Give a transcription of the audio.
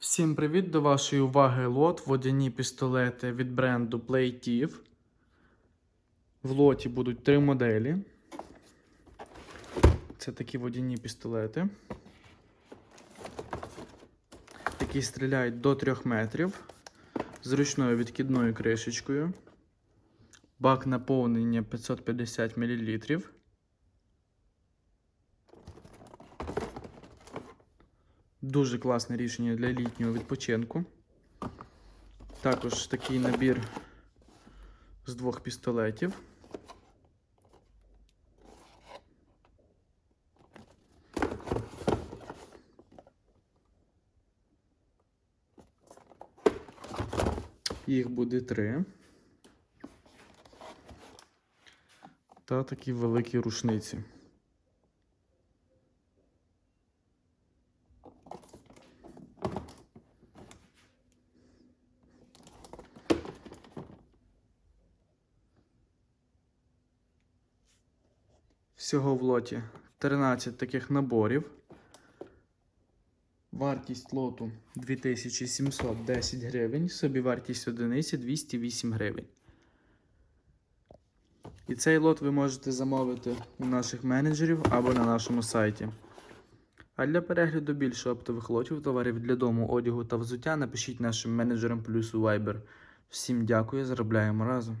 Всім привіт! До вашої уваги лот водяні пістолети від бренду Playtiv. В лоті будуть три моделі. Це такі водяні пістолети. Які стріляють до 3 метрів з ручною відкидною кришечкою. Бак наповнення 550 мл. Дуже класне рішення для літнього відпочинку. Також такий набір з двох пістолетів. Їх буде три. Та такі великі рушниці. Всього в лоті 13 таких наборів. Вартість лоту 2710 гривень, собівартість одиниці 208 гривень. І цей лот ви можете замовити у наших менеджерів або на нашому сайті. А для перегляду більше оптових лотів, товарів для дому, одягу та взуття напишіть нашим менеджерам плюс у Viber. Всім дякую, заробляємо разом.